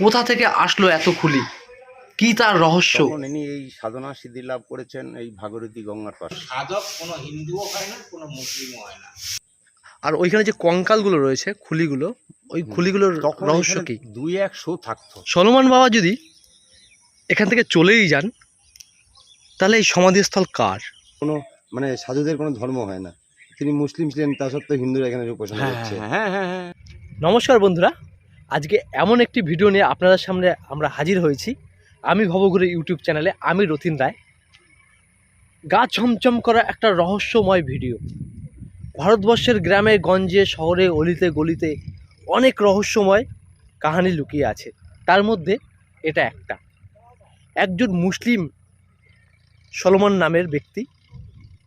কোথা থেকে আসলো এত খুলি? কি তার রহস্য? তখন ইনি এই সাধনা সিদ্ধি লাভ করেছেন এই ভাগীরথী গঙ্গার পাশে। সাধক কোনো হিন্দুও হয় না কোনো মুসলিমও হয় না। আর ওইখানে যে কঙ্কালগুলো রয়েছে খুলিগুলো ওই খুলিগুলোর তখন রহস্য এখানে কি? দুই একশো থাকতো। সলমান বাবা যদি এখান থেকে চলেই যান তাহলে এই সমাধিস্থল কার? কোনো মানে সাধুদের কোনো ধর্ম হয় না। তিনি মুসলিম ছিলেন তা সত্ত্বেও হিন্দুরা এখানে উপাসনা করছে। হ্যাঁ হ্যাঁ হ্যাঁ। নমস্কার বন্ধুরা আজকে এমন একটি ভিডিও নিয়ে আপনাদের সামনে আমরা হাজির হয়েছি। আমি ভবগুরু ইউটিউব চ্যানেলে আমি রথিন রায়। গা ছমছম করা একটা রহস্যময় ভিডিও। ভারতবর্ষের গ্রামে, গঞ্জে, শহরে, অলিতে, গলিতে অনেক রহস্যময় কাহানি লুকিয়ে আছে। তার মধ্যে এটা একটা। একজন মুসলিম সলমন নামের ব্যক্তি।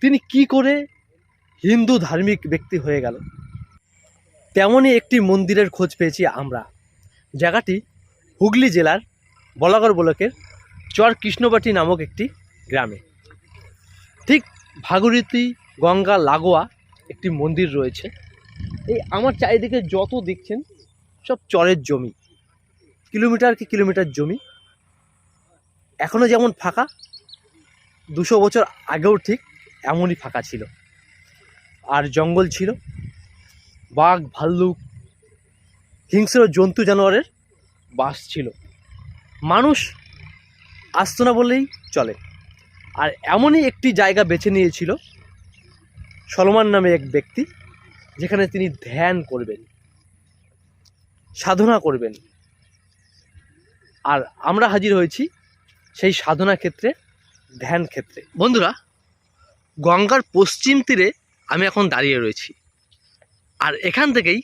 তিনি কি করে হিন্দু ধার্মিক ব্যক্তি হয়ে গেল তেমনই একটি মন্দিরের খোঁজ পেয়েছি আমরা। জায়গাটি হুগলি জেলার বলাগড় ব্লকের চর কৃষ্ণবাটি নামক একটি গ্রামে। ঠিক ভাগীরথী গঙ্গা, লাগোয়া একটি মন্দির রয়েছে। এই আমার চারিদিকে যত দেখছেন সব চরের জমি। কিলোমিটার কি কিলোমিটার জমি। এখনও যেমন ফাঁকা, দুশো বছর আগেও ঠিক এমনই ফাঁকা ছিল। আর জঙ্গল ছিল। বাঘ, ভাল্লুক, হিংস্র জন্তু জানোয়ারের বাস ছিল। মানুষ আসতো না বললেই চলে। আর এমনই একটি জায়গা বেছে নিয়েছিল সলমান নামে এক ব্যক্তি, যেখানে তিনি ধ্যান করবেন, সাধনা করবেন। আর আমরা হাজির হয়েছি সেই সাধনা ক্ষেত্রে, ধ্যান ক্ষেত্রে। বন্ধুরা, গঙ্গার পশ্চিম তীরে আমি এখন দাঁড়িয়ে রয়েছি। আর এখান থেকেই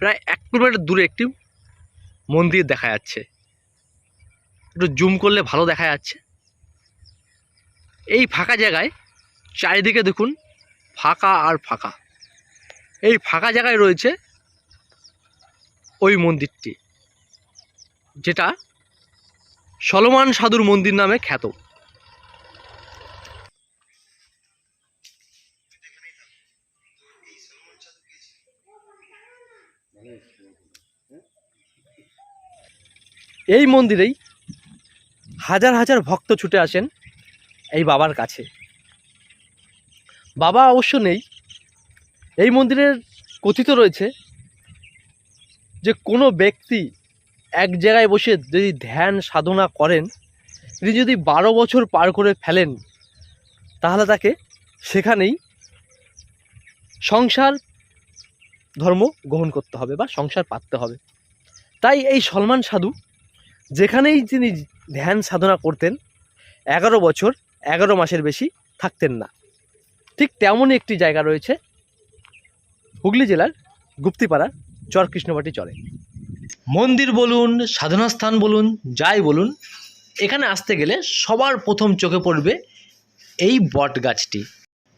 প্রায় এক কিলোমিটার দূরে একটি মন্দির দেখা যাচ্ছে। একটু জুম করলে ভালো দেখা যাচ্ছে। এই ফাঁকা জায়গায় চারিদিকে দেখুন ফাঁকা আর ফাঁকা। এই ফাঁকা জায়গায় রয়েছে ওই মন্দিরটি, যেটা সলমান সাধুর মন্দির নামে খ্যাত। এই মন্দিরেই হাজার হাজার ভক্ত ছুটে আসেন এই বাবার কাছে। বাবা অবশ্য নেই। এই মন্দিরের কথিত রয়েছে যে কোনো ব্যক্তি এক জায়গায় বসে যদি ধ্যান সাধনা করেন, তিনি যদি বারো বছর পার করে ফেলেন, তাহলে তাকে সেখানেই সংসার ধর্ম গ্রহণ করতে হবে বা সংসার পাততে হবে। তাই এই সলমান সাধু যেখানেই তিনি ধ্যান সাধনা করতেন, এগারো বছর, এগারো মাসের বেশি থাকতেন না। ঠিক তেমনই একটি জায়গা রয়েছে, হুগলি জেলার গুপ্তিপাড়ার চর কৃষ্ণবাটি চরে। মন্দির বলুন সাধনা স্থান বলুন, যাই বলুন, এখানে আসতে গেলে সবার প্রথম চোখে পড়বে এই বট গাছটি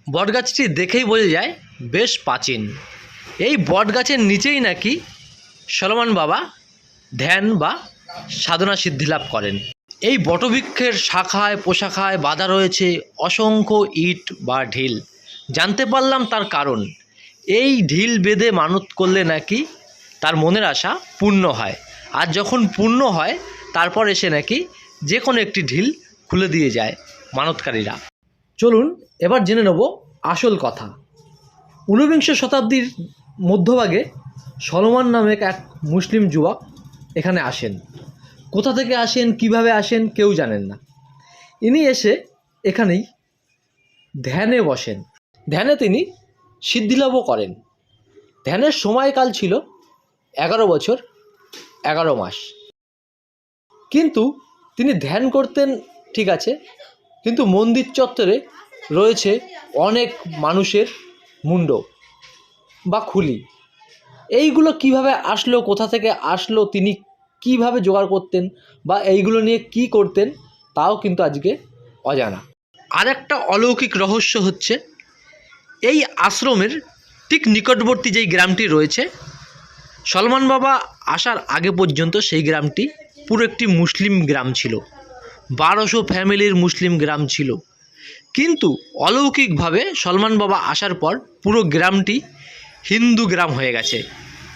বট গাছটি দেখেই বোঝা যায় বেশ প্রাচীন। এই বট গাছের নিচেই নাকি সলমান বাবা ধ্যান বা সাধনা সিদ্ধি লাভ করেন। এই বটবৃক্ষের শাখায়, পোশাখায় বাঁধা রয়েছে অসংখ্য ইট বা ঢিল। জানতে পারলাম তার কারণ। এই ঢিল বেঁধে মানত করলে নাকি তার মনের আশা পূর্ণ হয়। আর যখন পূর্ণ হয়, তারপর এসে নাকি যে কোনো একটি ঢিল খুলে দিয়ে যায় মানতকারীরা। চলুন, এবার জেনে নেব আসল কথা। ঊনবিংশ শতাব্দীর মধ্যভাগে সলমান নামে এক মুসলিম যুবক এখানে আসেন। কোথা থেকে আসেন, কীভাবে আসেন, কেউ জানেন না। ইনি এসে এখানেই ধ্যানে বসেন। ধ্যানে তিনি সিদ্ধিলাভও করেন। ধ্যানের সময়কাল ছিল এগারো বছর, এগারো মাস। কিন্তু তিনি ধ্যান করতেন, ঠিক আছে, কিন্তু মন্দির চত্বরে রয়েছে অনেক মানুষের মুন্ড বা খুলি। এইগুলো কীভাবে আসলো, কোথা থেকে আসলো, তিনি কীভাবে জোগাড় করতেন বা এইগুলো নিয়ে কি করতেন, তাও কিন্তু আজকে অজানা। আর একটা অলৌকিক রহস্য হচ্ছে, এই আশ্রমের ঠিক নিকটবর্তী যেই গ্রামটি রয়েছে, সলমান বাবা আসার আগে পর্যন্ত সেই গ্রামটি পুরো একটি মুসলিম গ্রাম ছিল। বারোশো ফ্যামিলির মুসলিম গ্রাম ছিল। কিন্তু অলৌকিকভাবে সলমান বাবা আসার পর পুরো গ্রামটি হিন্দু গ্রাম হয়ে গেছে।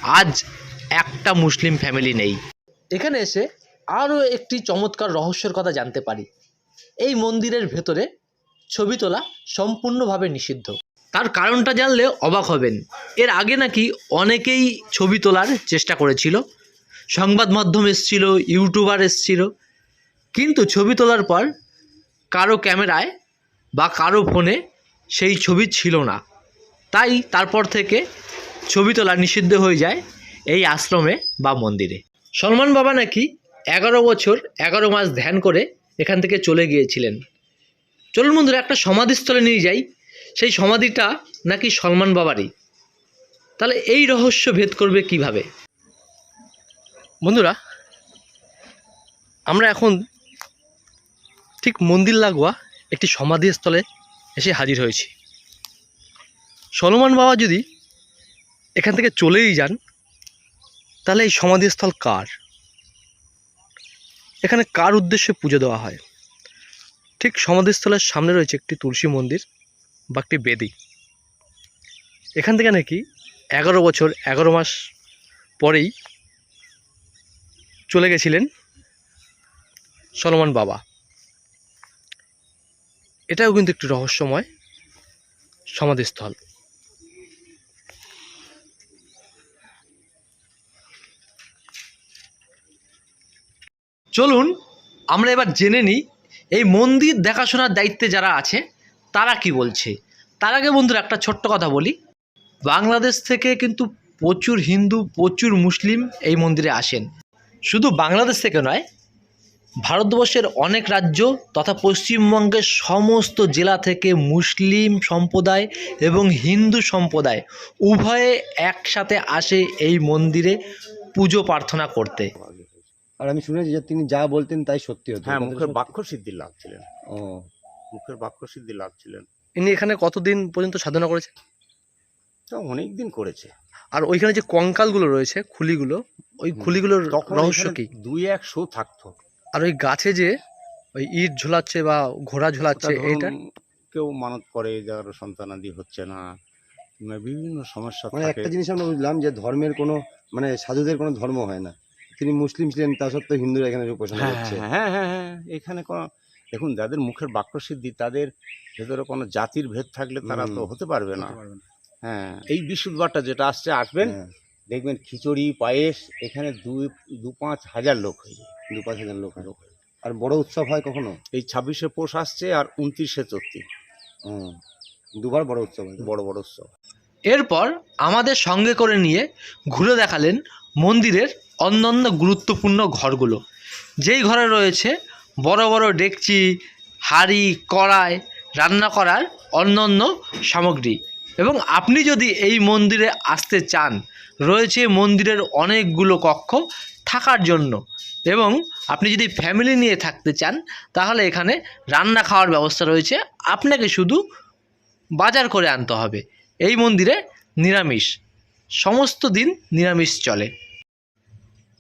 আজ একটা মুসলিম ফ্যামিলি নেই। এখানে এসে আরও একটি চমৎকার রহস্যের কথা জানতে পারি। এই মন্দিরের ভেতরে ছবি তোলা সম্পূর্ণভাবে নিষিদ্ধ। তার কারণটা জানলে অবাক হবেন। এর আগে নাকি অনেকেই ছবি তোলার চেষ্টা করেছিল। সংবাদ মাধ্যম এসছিল, ইউটিউবার এসছিল। কিন্তু ছবি তোলার পর কারও ক্যামেরায় বা কারও ফোনে সেই ছবি ছিল না। তাই তারপর থেকে ছবি তোলা নিষিদ্ধ হয়ে যায় এই আশ্রমে বা মন্দিরে। সলমান বাবা নাকি এগারো বছর, এগারো মাস ধ্যান করে এখান থেকে চলে গিয়েছিলেন। চলুন বন্ধুরা, একটা সমাধিস্থলে নিয়ে যাই। সেই সমাধিটা নাকি সলমান বাবারই। তাহলে এই রহস্য ভেদ করবে কীভাবে? বন্ধুরা, আমরা এখন ঠিক মন্দির লাগোয়া একটি সমাধিস্থলে এসে হাজির হয়েছি। সলমান বাবা যদি এখান থেকে চলেই যান তাহলে এই সমাধিস্থল কার? এখানে কার উদ্দেশ্যে পুজো দেওয়া হয়? ঠিক সমাধিস্থলের সামনে রয়েছে একটি তুলসী মন্দির বা একটি বেদি। এখান থেকে নাকি এগারো বছর, এগারো মাস পরেই চলে গেছিলেন সলমান বাবা। এটাও কিন্তু একটি রহস্যময় সমাধিস্থল। চলুন, আমরা এবার জেনে নিই এই মন্দির দেখাশোনার দায়িত্বে যারা আছে, তারা কি বলছে? তার আগে বন্ধুরা একটা ছোট্ট কথা বলি। বাংলাদেশ থেকে কিন্তু প্রচুর হিন্দু, প্রচুর মুসলিম এই মন্দিরে আসেন। শুধু বাংলাদেশ থেকে নয়, ভারতবর্ষের অনেক রাজ্য তথা পশ্চিমবঙ্গের সমস্ত জেলা থেকে মুসলিম সম্প্রদায় এবং হিন্দু সম্প্রদায় উভয়ে একসাথে আসে এই মন্দিরে পুজো প্রার্থনা করতে। আর আমি শুনেছি যে তিনি যা বলতেন তাই সত্যি হতো। হ্যাঁ মুখের? বাক্য সিদ্ধি লাভ ছিলেন। ও। মুখের বাক্য সিদ্ধি লাভ ছিলেন। ইনি এখানে কতদিন পর্যন্ত সাধনা করেছে তো অনেক দিন করেছে। আর ওইখানে যে কঙ্কালগুলো রয়েছে খুলিগুলো ওই খুলিগুলোর রহস্য কি? দুই এক শো থাকতো। আর ওই গাছে যে ওই ইট ঝোলাচ্ছে বা ঘোড়া ঝোলাচ্ছে এইটা? কেউ মানত করে যার সন্তানাদি হচ্ছে না কিংবা বিভিন্ন সমস্যা মানে থাকে। একটা জিনিস আমরা বুঝলাম যে ধর্মের কোনো মানে সাধুদের কোনো ধর্ম হয় না। তিনি মুসলিম ছিলেন তা সত্ত্বেও হিন্দুরা এখানে এসে উপাসনা হ্যাঁ করছে। হ্যাঁ হ্যাঁ হ্যাঁ এখানে কোনো দেখুন যাদের মুখের বাক্য সিদ্ধি তাদের ভেতরে কোনো জাতির ভেদ থাকলে তারা তো হতে পারবে না। হ্যাঁ এই বিশুদ্ধবারটা যেটা আসছে আসবেন। হ্যাঁ, দেখবেন খিচুড়ি পায়েস এখানে দুই দু পাঁচ হাজার লোক হয়ে যায়। দু পাঁচ হাজার লোক হয়। আর বড় উৎসব হয় কখনো? এই ছাব্বিশে পৌষ আসছে আর উনত্রিশে চৈত্রি হুম, দুবার বড় উৎসব হয়। বড় বড় উৎসব। এরপর আমাদের সঙ্গে করে নিয়ে ঘুরে দেখালেন মন্দিরের অন্যান্য গুরুত্বপূর্ণ ঘরগুলো। যেই ঘরে রয়েছে বড় বড় ডেকচি, হাঁড়ি, কড়াই রান্না করার অন্যান্য সামগ্রী। এবং আপনি যদি এই মন্দিরে আসতে চান, রয়েছে মন্দিরের অনেকগুলো কক্ষ থাকার জন্য। এবং আপনি যদি ফ্যামিলি নিয়ে থাকতে চান, তাহলে এখানে রান্না খাওয়ার ব্যবস্থা রয়েছে। আপনাকে শুধু বাজার করে আনতে হবে। এই মন্দিরে নিরামিষ। সমস্ত দিন নিরামিষ চলে।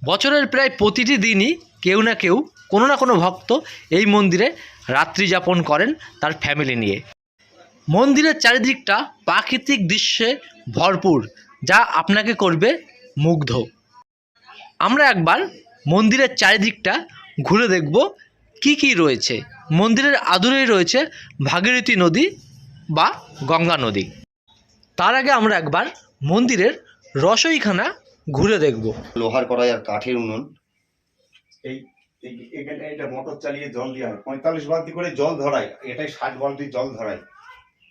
বছরের প্রায় প্রতিটি দিনই কেউ না কেউ, কোনো না কোনো ভক্ত এই মন্দিরে রাত্রি যাপন করেন তার ফ্যামিলি নিয়ে। মন্দিরের চারিদিকটা প্রাকৃতিক দৃশ্যে ভরপুর, যা আপনাকে করবে মুগ্ধ। আমরা একবার মন্দিরের চারিদিকটা ঘুরে দেখব কি কি রয়েছে। মন্দিরের আদুরেই রয়েছে ভাগীরথী নদী বা গঙ্গা নদী। তার আগে আমরা একবার মন্দিরের রসইখানা ঘুরে দেখব। লোহার কড়াই আর কাঠের উনুন। এই এখানে এটা মোটর চালিয়ে জল দেওয়া হয় পঁয়তাল্লিশ বালতি করে জল ধরায় এটাই ষাট বালতি জল ধরায়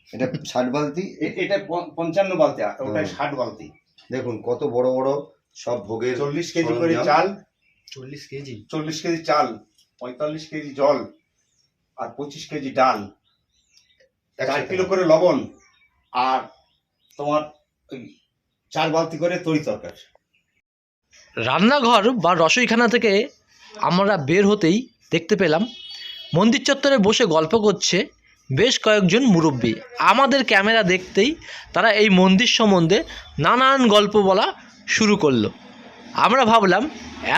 এটা ষাট বালতি? এটা পঞ্চান্ন বালতি আর ওটাই। ষাট বালতি। দেখুন কত বড় বড় সব ভোগের চল্লিশ কেজি করে চাল। চল্লিশ কেজি? চল্লিশ কেজি চাল পঁয়তাল্লিশ কেজি জল আর পঁচিশ কেজি ডাল। চার। কিলো করে লবণ আর তোমার ওই চার বালতি করে তরি তরকারি। রান্নাঘর বা রসইখানা থেকে আমরা বের হতেই দেখতে পেলাম মন্দির চত্বরে বসে গল্প করছে বেশ কয়েকজন মুরব্বী। আমাদের ক্যামেরা দেখতেই তারা এই মন্দির সম্বন্ধে নানান গল্প বলা শুরু করল। আমরা ভাবলাম,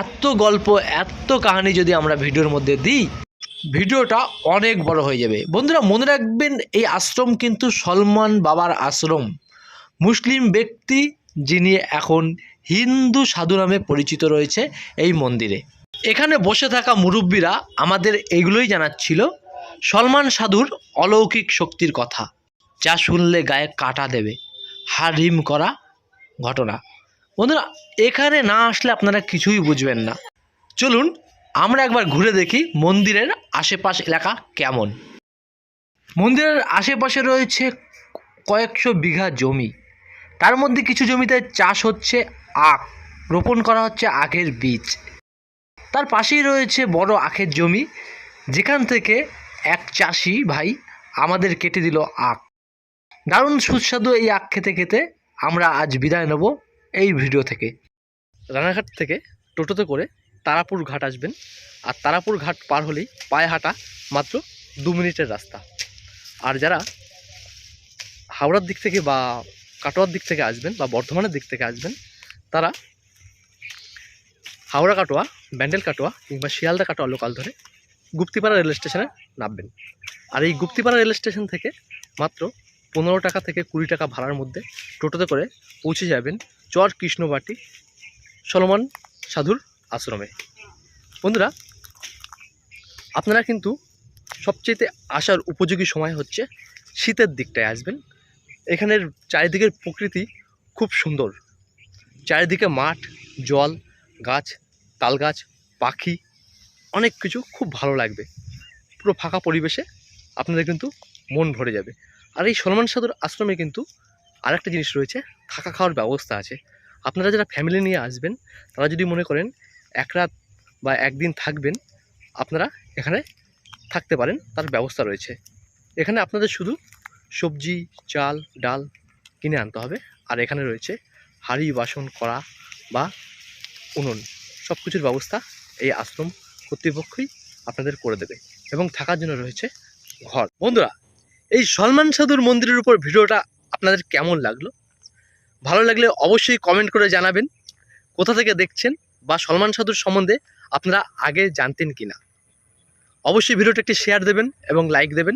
এত গল্প, এত কাহিনী যদি আমরা ভিডিওর মধ্যে দিই, ভিডিওটা অনেক বড় হয়ে যাবে। বন্ধুরা, মনে রাখবেন, এই আশ্রম কিন্তু সলমান বাবার আশ্রম। মুসলিম ব্যক্তি যিনি এখন হিন্দু সাধু নামে পরিচিত রয়েছে এই মন্দিরে। এখানে বসে থাকা মুরব্বীরা আমাদের এগুলোই জানাচ্ছিল। সলমান সাধুর অলৌকিক শক্তির কথা, যা শুনলে গায়ে কাটা দেবে। হার হিম করা ঘটনা। বন্ধুরা, এখানে না আসলে আপনারা কিছুই বুঝবেন না। চলুন, আমরা একবার ঘুরে দেখি মন্দিরের আশেপাশ এলাকা কেমন। মন্দিরের আশেপাশে রয়েছে কয়েকশো বিঘা জমি। তার মধ্যে কিছু জমিতে চাষ হচ্ছে আখ। রোপণ করা হচ্ছে আখের বীজ। তার পাশেই রয়েছে বড় আখের জমি। যেখান থেকে এক চাষি ভাই আমাদের কেটে দিল আখ। দারুণ সুস্বাদু এই আখ খেতে খেতে আমরা আজ বিদায় নেব এই ভিডিও থেকে। রানাঘাট থেকে টোটোতে করে তারাপুর ঘাট আসবেন। আর তারাপুর ঘাট পার হলেই পায়ে হাঁটা মাত্র দু মিনিটের রাস্তা। আর যারা হাওড়ার দিক থেকে বা কাটোয়ার দিক থেকে আসবেন বা বর্ধমানের দিক থেকে আসবেন তারা হাওড়া কাটোয়া, ব্যান্ডেল কাটোয়া কিংবা শিয়ালদা কাটোয়া লোকাল ধরে গুপ্তিপাড়া রেল স্টেশনে নামবেন। আর এই গুপ্তিপাড়া রেল স্টেশন থেকে মাত্র পনেরো টাকা থেকে কুড়ি টাকা ভাড়ার মধ্যে টোটোতে করে পৌঁছে যাবেন চর কৃষ্ণবাটি সলমান সাধুর আশ্রমে। বন্ধুরা, আপনারা কিন্তু সবচেয়ে আসার উপযোগী সময় হচ্ছে শীতের দিকটায় আসবেন। এখানের চারিদিকের প্রকৃতি খুব সুন্দর। চারিদিকে মাঠ, জল, গাছ তাল গাছ পাখি, অনেক কিছু খুব ভালো লাগবে। পুরো ফাঁকা পরিবেশে আপনাদের কিন্তু মন ভরে যাবে। আর এই সলমান সাধুর আশ্রমে কিন্তু আরেকটা জিনিস রয়েছে, থাকা খাওয়ার ব্যবস্থা আছে। আপনারা যারা ফ্যামিলি নিয়ে আসবেন, তারা যদি মনে করেন এক রাত বা একদিন থাকবেন, আপনারা এখানে থাকতে পারেন, তার ব্যবস্থা রয়েছে। এখানে আপনাদের শুধু সবজি, চাল, ডাল কিনে আনতে হবে। আর এখানে রয়েছে হাঁড়ি বাসন করা বা উনুন সব কিছুর ব্যবস্থা এই আশ্রম কর্তৃপক্ষই আপনাদের করে দেবে এবং থাকার জন্য রয়েছে ঘর। বন্ধুরা, এই সলমান সাধুর মন্দিরের উপর ভিডিওটা আপনাদের কেমন লাগল? ভালো লাগলে অবশ্যই কমেন্ট করে জানাবেন, কোথা থেকে দেখছেন বা সলমান সাধুর সম্বন্ধে আপনারা আগে জানতেন কি না অবশ্যই ভিডিওটা একটি শেয়ার দেবেন এবং লাইক দেবেন।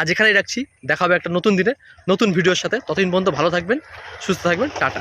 আজ এখানেই রাখছি। দেখা হবে একটা নতুন দিনে, নতুন ভিডিওর সাথে। ততদিন পর্যন্ত ভালো থাকবেন, সুস্থ থাকবেন, টাটা।